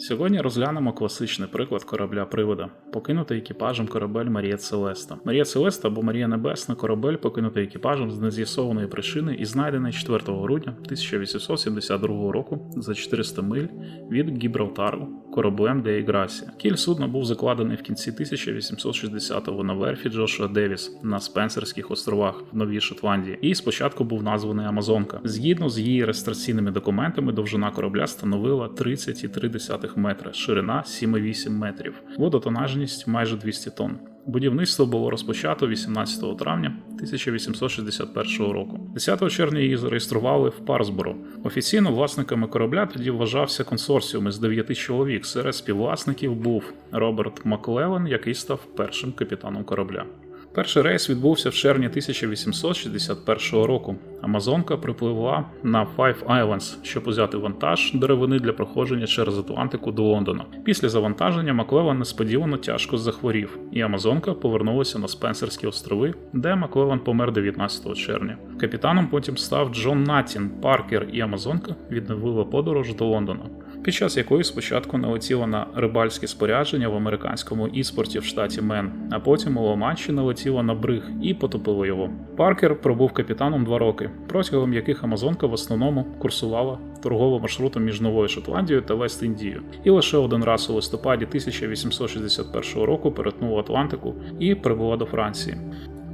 Сьогодні розглянемо класичний приклад корабля привода, покинутий екіпажем корабель Марія Целеста. Марія Целеста або Марія Небесна корабель, покинутий екіпажем з нез'ясованої причини і знайдений 4 грудня 1872 року за 400 миль від Гібралтару кораблем Деї Грасія. Кіль судна був закладений в кінці 1860-го на верфі Джошуа Девіс на Спенсерських островах в Новій Шотландії, і спочатку був названий Амазонка. Згідно з її реєстраційними документами, довжина корабля становила 30,3 метра, ширина 7,8 метрів, водотонажність майже 200 тонн. Будівництво було розпочато 18 травня 1861 року. 10 червня її зареєстрували в Парсборо. Офіційно власниками корабля тоді вважався консорціум із 9 чоловік. Серед співвласників був Роберт Маклевен, який став першим капітаном корабля. Перший рейс відбувся в червні 1861 року. Амазонка припливла на Five Islands, щоб узяти вантаж деревини для проходження через Атлантику до Лондона. Після завантаження Маклеван несподівано тяжко захворів, і Амазонка повернулася на Спенсерські острови, де Маклеван помер 19 червня. Капітаном потім став Джон Натін, Паркер і Амазонка відновила подорож до Лондона. Під час якої спочатку налетіла на рибальське спорядження в американському іспорті в штаті Мен, а потім у Ла-Манші налетіла на бриг і потопила його. Паркер пробув капітаном два роки, протягом яких Амазонка в основному курсувала торговим маршрутом між Новою Шотландією та Вест-Індією, і лише один раз у листопаді 1861 року перетнула Атлантику і прибула до Франції.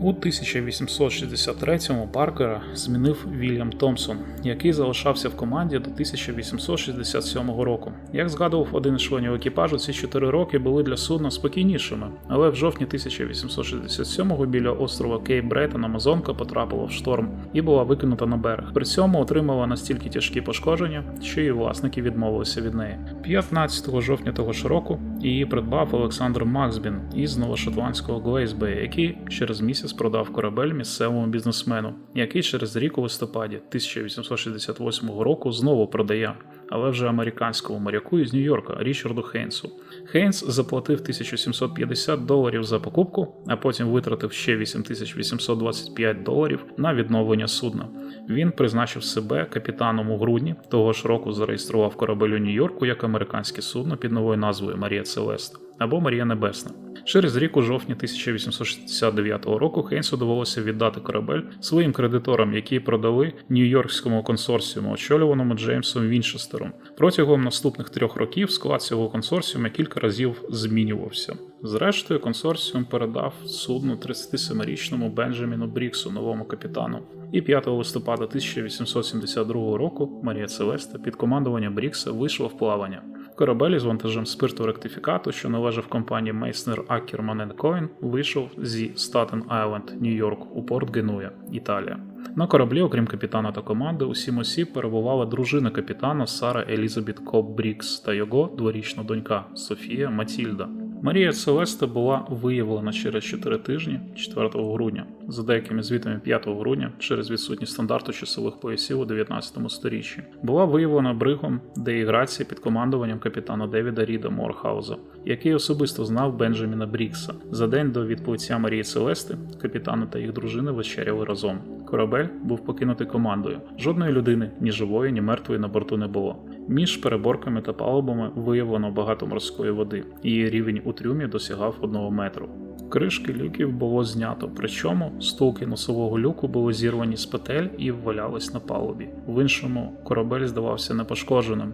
У 1863-му Паркера змінив Вільям Томпсон, який залишався в команді до 1867 року. Як згадував один із членів екіпажу, ці чотири роки були для судна спокійнішими, але в жовтні 1867-го біля острова Кейп Брейтон Амазонка потрапила в шторм і була викинута на берег. При цьому отримала настільки тяжкі пошкодження, що її власники відмовилися від неї. 15 жовтня того ж року її придбав Олександр Максбін із новошотландського Глейсбея, який через місяць продав корабель місцевому бізнесмену, який через рік у листопаді 1868 року знову продає, але вже американському моряку із Нью-Йорка Річарду Хейнсу. Хейнс заплатив 1750 доларів за покупку, а потім витратив ще 8825 доларів на відновлення судна. Він призначив себе капітаном у грудні того ж року зареєстрував корабель у Нью-Йорку як американське судно під новою назвою Марія Целеста або Марія Небесна. Через рік у жовтні 1869 року Хейнсу довелося віддати корабель своїм кредиторам, які продали Нью-Йоркському консорціуму, очолюваному Джеймсом Вінчестером. Протягом наступних трьох років склад цього консорціуму кілька разів змінювався. Зрештою, консорціум передав судну 37-річному Бенджаміну Бріксу, новому капітану. І 5 листопада 1872 року Марія Целеста під командуванням Брікса вийшла в плавання. Корабель із вантажем спирту ректифікату, що належав компанії Мейснер Акерман Коін, вийшов зі Статен Айленд, Нью-Йорк у порт Генуя, Італія. На кораблі, окрім капітана та команди, у сім осіб перебувала дружина капітана Сара Елізабет Коб Брікс та його дворічна донька Софія Матільда. Марія Целеста була виявлена через 4 тижні, 4 грудня, за деякими звітами 5 грудня, через відсутність стандарту часових поясів у 19 сторіччі. Була виявлена бригом деіграції під командуванням капітана Девіда Ріда Морхауза, який особисто знав Бенджаміна Брікса. За день до відплиття Марії Целести капітани та їх дружини вечеряли разом. Корабель був покинутий командою. Жодної людини, ні живої, ні мертвої на борту не було. Між переборками та палубами виявлено багато морської води. Її рівень у трюмі досягав одного метру. Кришки люків було знято, причому стулки носового люку були зірвані з петель і ввалялись на палубі. В іншому корабель здавався непошкодженим.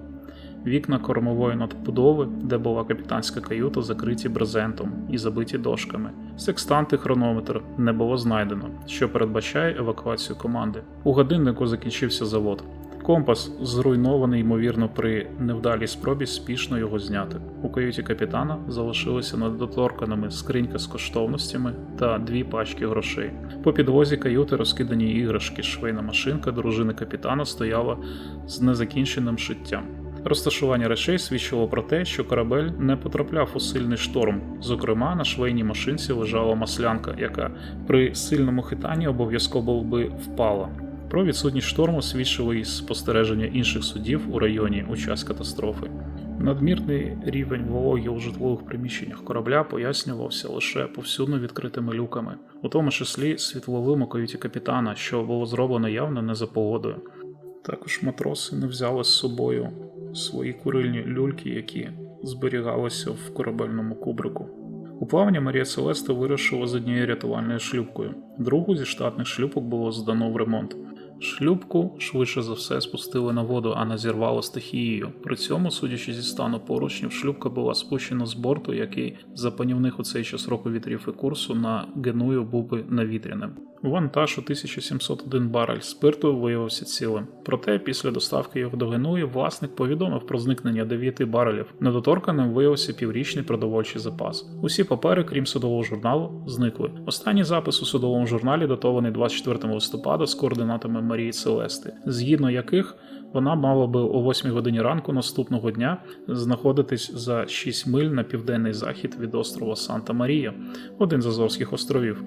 Вікна кормової надбудови, де була капітанська каюта, закриті брезентом і забиті дошками. Секстант і хронометр не було знайдено, що передбачає евакуацію команди. У годиннику закінчився завод. Компас зруйнований, ймовірно, при невдалій спробі спішно його зняти. У каюті капітана залишилися недоторканими скринька з коштовностями та дві пачки грошей. По підлозі каюти розкидані іграшки, швейна машинка дружини капітана стояла з незакінченим шиттям. Розташування речей свідчило про те, що корабель не потрапляв у сильний шторм. Зокрема, на швейній машинці лежала маслянка, яка при сильному хитанні обов'язково би впала. Про відсутність шторму свідчило і спостереження інших судів у районі у час катастрофи. Надмірний рівень вологі у житлових приміщеннях корабля пояснювався лише повсюдно відкритими люками, у тому числі світловим у каюті капітана, що було зроблено явно не за погодою. Також матроси не взяли з собою свої курильні люльки, які зберігалися в корабельному кубрику. У плавання Марія Селеста вирушила з однією рятувальною шлюпкою. Другу зі штатних шлюпок було здано в ремонт. Шлюпку швидше за все спустили на воду, а не зірвало стихією. При цьому, судячи зі стану поручнів, шлюпка була спущена з борту, який за панівних у цей час року вітрів і курсу на Геную був би навітряним. Вантаж у 1701 барель спирту виявився цілим. Проте, після доставки його до Генуї, власник повідомив про зникнення 9 барелів. Недоторканим виявився піврічний продовольчий запас. Усі папери, крім судового журналу, зникли. Останній запис у судовому журналі датований 24 листопада з координатами Марії Целести, згідно яких вона мала би о 8 годині ранку наступного дня знаходитись за 6 миль на південний захід від острова Санта Марія, один з Азорських островів.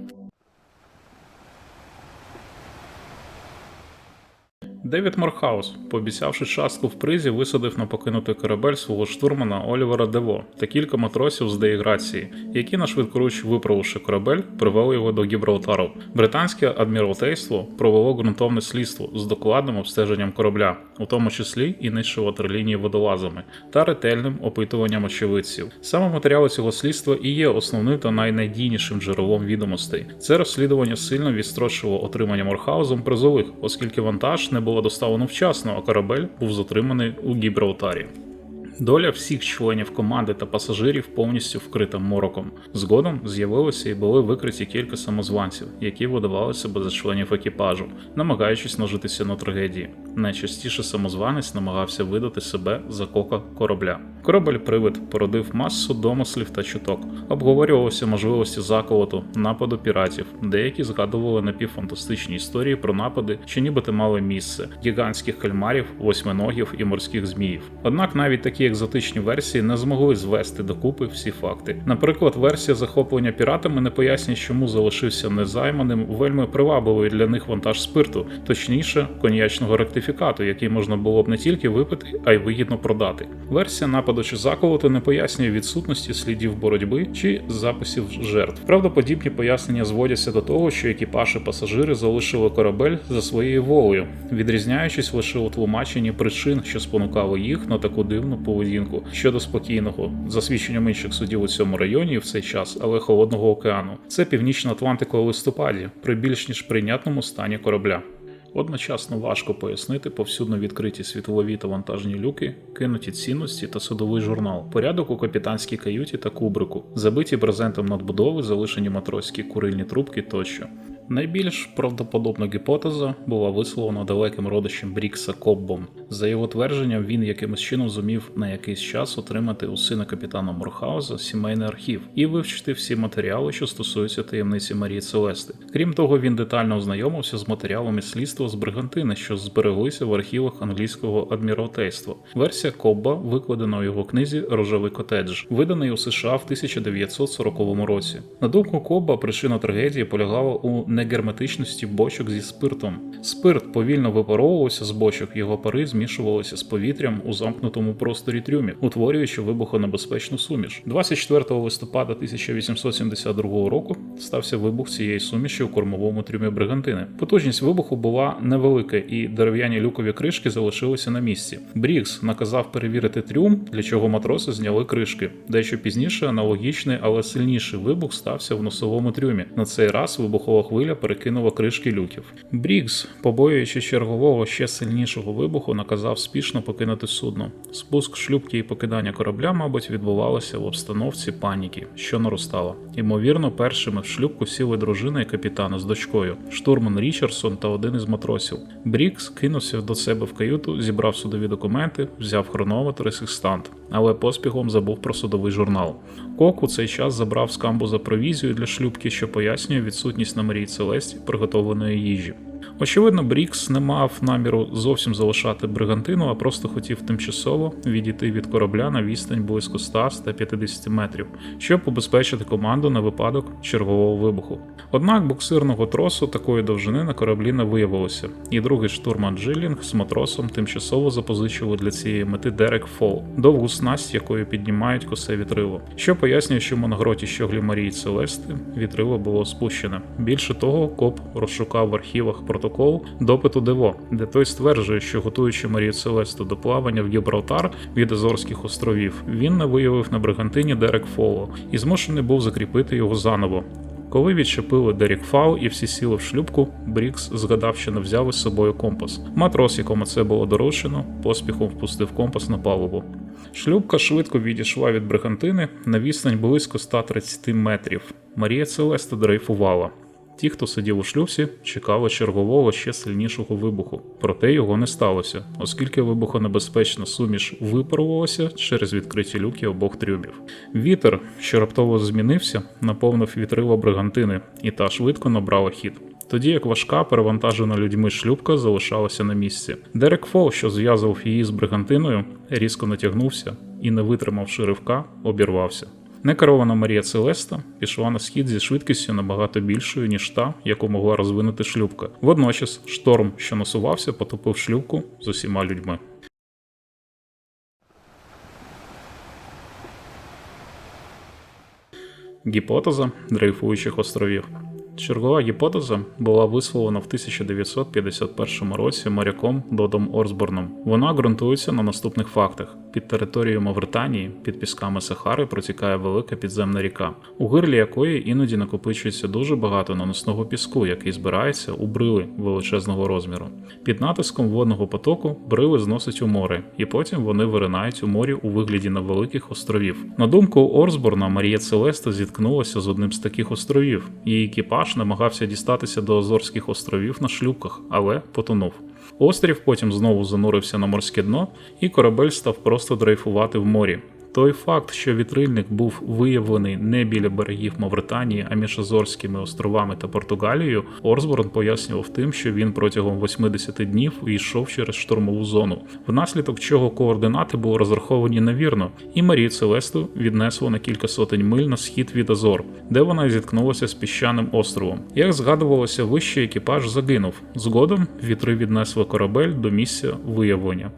Девід Морхаус, пообіцявши частку в призі, висадив на покинутий корабель свого штурмана Олівера Дево та кілька матросів з деіграції, які на швидкоруч виправивши корабель, привели його до Гібралтару. Британське адміралтейство провело ґрунтовне слідство з докладним обстеженням корабля, у тому числі і нижче ватерлінії водолазами, та ретельним опитуванням очевидців. Саме матеріали цього слідства і є основним та найнадійнішим джерелом відомостей. Це розслідування сильно відстрочило отримання Морхаузом призових, оскільки вантаж не було доставлено вчасно, а корабель був затриманий у Гібралтарі. Доля всіх членів команди та пасажирів повністю вкрита мороком. Згодом з'явилися і були викриті кілька самозванців, які видавали себе за членів екіпажу, намагаючись нажитися на трагедії. Найчастіше самозванець намагався видати себе за кока корабля. Корабель-привид породив масу домислів та чуток. Обговорювалися можливості заколоту, нападу піратів. Деякі згадували напівфантастичні історії про напади, що нібито мали місце гігантських кальмарів, восьминогів і морських зміїв. Однак навіть такі екзотичні версії не змогли звести докупи всі факти. Наприклад, версія захоплення піратами не пояснює, чому залишився незайманим вельми привабливий для них вантаж спирту, точніше коньячного ректифікату, який можна було б не тільки випити, а й вигідно продати. Версія нападу чи заколоту не пояснює відсутності слідів боротьби чи записів жертв. Правдоподібні пояснення зводяться до того, що екіпаж і пасажири залишили корабель за своєю волею, відрізняючись лише у тлумаченні причин, що спонукали їх на таку дивну поведінку щодо спокійного, за свідченням інших судів у цьому районі в цей час, але холодного океану. Це північна Атлантика у листопаді, при більш ніж прийнятному стані корабля. Одночасно важко пояснити повсюдно відкриті світлові та вантажні люки, кинуті цінності та судовий журнал, порядок у капітанській каюті та кубрику, забиті брезентом надбудови, залишені матроські курильні трубки тощо. Найбільш правдоподобна гіпотеза була висловлена далеким родичем Брікса Коббом. За його твердженням, він якимось чином зумів на якийсь час отримати у сина капітана Морхауза сімейний архів і вивчити всі матеріали, що стосуються таємниці Марії Целести. Крім того, він детально ознайомився з матеріалами слідства з Бригантини, що збереглися в архівах англійського адміралтейства. Версія Кобба викладена у його книзі Рожевий котедж, виданий у США в 1940 році. На думку Кобба, причина трагедії полягала у негерметичності бочок зі спиртом. Спирт повільно випаровувався з бочок, його пари змішувалися з повітрям у замкнутому просторі трюмів, утворюючи вибухонебезпечну суміш. 24 листопада 1872 року стався вибух цієї суміші у кормовому трюмі Бригантини. Потужність вибуху була невелика, і дерев'яні люкові кришки залишилися на місці. Брікс наказав перевірити трюм, для чого матроси зняли кришки. Дещо пізніше аналогічний, але сильніший вибух стався в носовому трюмі. На цей раз вибухова хвиля перекинула кришки люків. Брікс, побоюючи чергового ще сильнішого вибуху, наказав спішно покинути судно. Спуск шлюпки і покидання корабля, мабуть, відбувалося в обстановці паніки, що наростала. Ймовірно, першими в шлюпку сіли дружина і капітана з дочкою, штурман Річардсон та один із матросів. Брікс кинувся до себе в каюту, зібрав судові документи, взяв хронометр і секстант, але поспіхом забув про судовий журнал. Кок у цей час забрав з камбуза провізію для шлюпки, що пояснює відсутність на Марії Целесті приготованої їжі. Очевидно, Брікс не мав наміру зовсім залишати бригантину, а просто хотів тимчасово відійти від корабля на відстань близько 100-150 метрів, щоб убезпечити команду на випадок чергового вибуху. Однак буксирного тросу такої довжини на кораблі не виявилося, і другий штурман Джилінг з матросом тимчасово запозичили для цієї мети Дерек Фол, довгу снасть, якою піднімають косе вітрило, що пояснює, чому на гроті щоглі Марії Целести вітрило було спущене. Більше того, коп розшукав в архівах протокол протокол допиту Дево, де той стверджує, що готуючи Марію Целесту до плавання в Гібралтар від Азорських островів, він не виявив на бригантині Дерек Фоло і змушений був закріпити його заново. Коли відчепили Дерік Фау і всі сіли в шлюбку, Брікс згадав, що не взяв із собою компас. Матрос, якому це було доручено, поспіхом впустив компас на палубу. Шлюбка швидко відійшла від бригантини на відстань близько 130 метрів. Марія Целеста дрейфувала. Ті, хто сидів у шлюбці, чекали чергового ще сильнішого вибуху. Проте його не сталося, оскільки вибухонебезпечна суміш випарувалася через відкриті люки обох трюмів. Вітер, що раптово змінився, наповнив вітрило бригантини, і та швидко набрала хід. Тоді як важка, перевантажена людьми шлюбка залишалася на місці. Дерек Фол, що зв'язував її з бригантиною, різко натягнувся і, не витримавши ривка, обірвався. Некерована Марія Целеста пішла на схід зі швидкістю набагато більшою, ніж та, яку могла розвинути шлюбка. Водночас шторм, що насувався, потопив шлюбку з усіма людьми. Гіпотеза дрейфуючих островів. Чергова гіпотеза була висловлена в 1951 році моряком Додом Орсборном. Вона ґрунтується на наступних фактах: під територією Мавританії, під пісками Сахари, протікає велика підземна ріка, у гирлі якої іноді накопичується дуже багато наносного піску, який збирається у брили величезного розміру. Під натиском водного потоку брили зносить у море, і потім вони виринають у морі у вигляді невеликих островів. На думку Орсборна, Марія Целеста зіткнулася з одним з таких островів. Її екіпаж намагався дістатися до Азорських островів на шлюпках, але потонув. Острів потім знову занурився на морське дно, і корабель став просто дрейфувати в морі. Той факт, що вітрильник був виявлений не біля берегів Мавританії, а між Азорськими островами та Португалією, Орсборн пояснював тим, що він протягом 80 днів йшов через штурмову зону, внаслідок чого координати були розраховані невірно, і Марію Целесту віднесло на кілька сотень миль на схід від Азор, де вона зіткнулася з піщаним островом. Як згадувалося, вищий екіпаж загинув. Згодом вітри віднесли корабель до місця виявлення.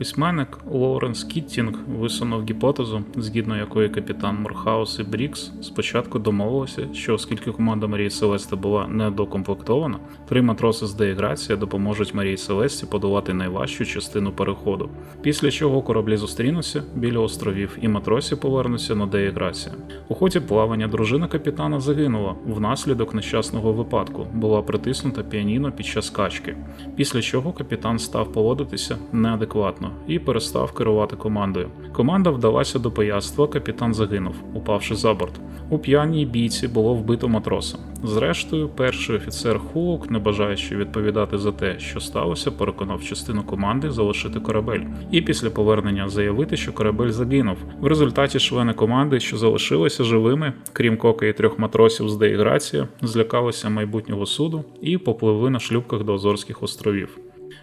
Письменник Лоуренс Кіттінг висунув гіпотезу, згідно якої капітан Мурхаус і Брікс спочатку домовилися, що оскільки команда Марії Селести була недокомплектована, три матроси з деіграція допоможуть Марії Селесті подолати найважчу частину переходу. Після чого кораблі зустрінуться біля островів, і матросі повернуться на деіграція. У ході плавання дружина капітана загинула внаслідок нещасного випадку, була притиснута піаніно під час качки. Після чого капітан став поводитися неадекватно і перестав керувати командою. Команда вдалася до пияцтва, капітан загинув, упавши за борт. У п'яній бійці було вбито матроса. Зрештою, перший офіцер Хуок, не бажаючи відповідати за те, що сталося, переконав частину команди залишити корабель, і після повернення заявити, що корабель загинув. В результаті члени команди, що залишилися живими, крім кока і трьох матросів з деіграція, злякалися майбутнього суду і попливли на шлюбках до Азорських островів.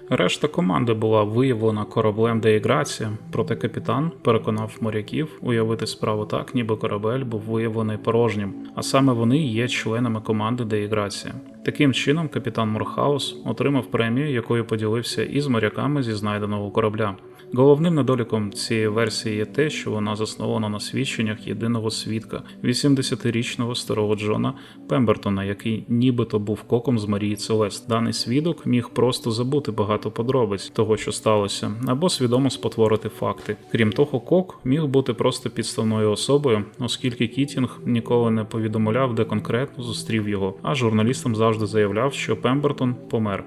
Решта команди була виявлена кораблем Деіграція, проте капітан переконав моряків уявити справу так, ніби корабель був виявлений порожнім, а саме вони є членами команди Деіграція. Таким чином, капітан Морхаус отримав премію, якою поділився із моряками зі знайденого корабля. Головним недоліком цієї версії є те, що вона заснована на свідченнях єдиного свідка, 80-річного старого Джона Пембертона, який нібито був коком з Марії Целест. Даний свідок міг просто забути багато подробиць того, що сталося, або свідомо спотворити факти. Крім того, кок міг бути просто підставною особою, оскільки Кітінг ніколи не повідомляв, де конкретно зустрів його, а журналістам завжди заявляв, що Пембертон помер.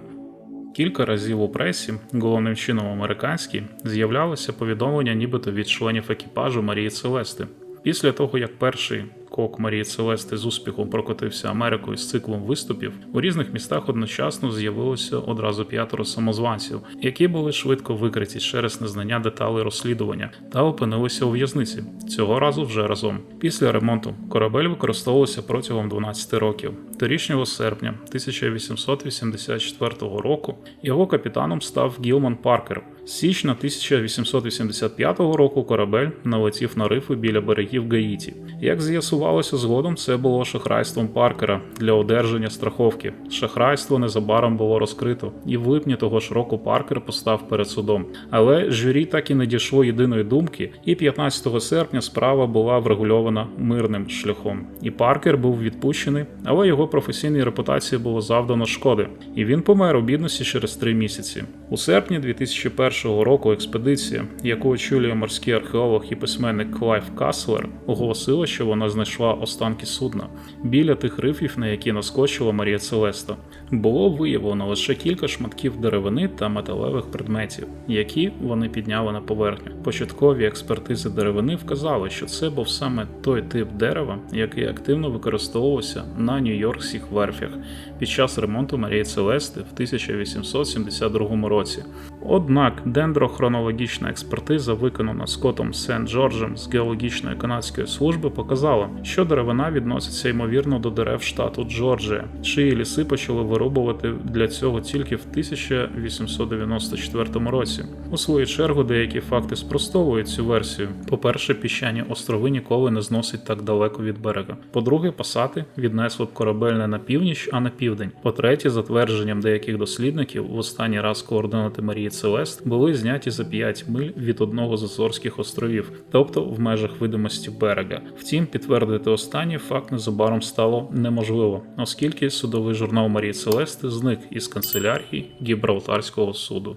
Кілька разів у пресі, головним чином американській, з'являлося повідомлення нібито від членів екіпажу Марії Целести. Після того, як перший кок Марії Целести з успіхом прокотився Америкою з циклом виступів, у різних містах одночасно з'явилося одразу п'ятеро самозванців, які були швидко викриті через незнання деталей розслідування та опинилися у в'язниці. Цього разу вже разом. Після ремонту корабель використовувався протягом 12 років. Торічнього серпня 1884 року його капітаном став Гілман Паркер. З січня 1885 року корабель налетів на рифи біля берегів Гаїті. Як з'ясував з'ясувалося згодом, це було шахрайством Паркера для одержання страховки. Шахрайство незабаром було розкрито, і в липні того ж року Паркер постав перед судом. Але журі так і не дійшло єдиної думки, і 15 серпня справа була врегульована мирним шляхом. І Паркер був відпущений, але його професійній репутації було завдано шкоди, і він помер у бідності через три місяці. У серпні 2001 року експедиція, яку очолює морський археолог і письменник Клайв Каслер, оголосила, що вона знайшла останки судна біля тих рифів, на які наскочила Марія Целеста. Було виявлено лише кілька шматків деревини та металевих предметів, які вони підняли на поверхню. Початкові експертизи деревини вказали, що це був саме той тип дерева, який активно використовувався на нью-йоркських верфях під час ремонту Марії Целести в 1872 році. Однак дендрохронологічна експертиза, виконана Скоттом Сент Джорджем з геологічної канадської служби, показала, що деревина відноситься ймовірно до дерев штату Джорджія, чиї ліси почали вирубувати для цього тільки в 1894 році. У свою чергу деякі факти спростовують цю версію. По-перше, піщані острови ніколи не зносять так далеко від берега. По-друге, пасати віднесли б корабель не на північ, а на південь. По-третє, за твердженням деяких дослідників, в останній раз координати Марії Целест були зняті за 5 миль від одного з Азорських островів, тобто в межах видимості берега. Втім, підтвердити останній факт незабаром стало неможливо, оскільки судовий журнал Марії Целести зник із канцелярії Гібралтарського суду.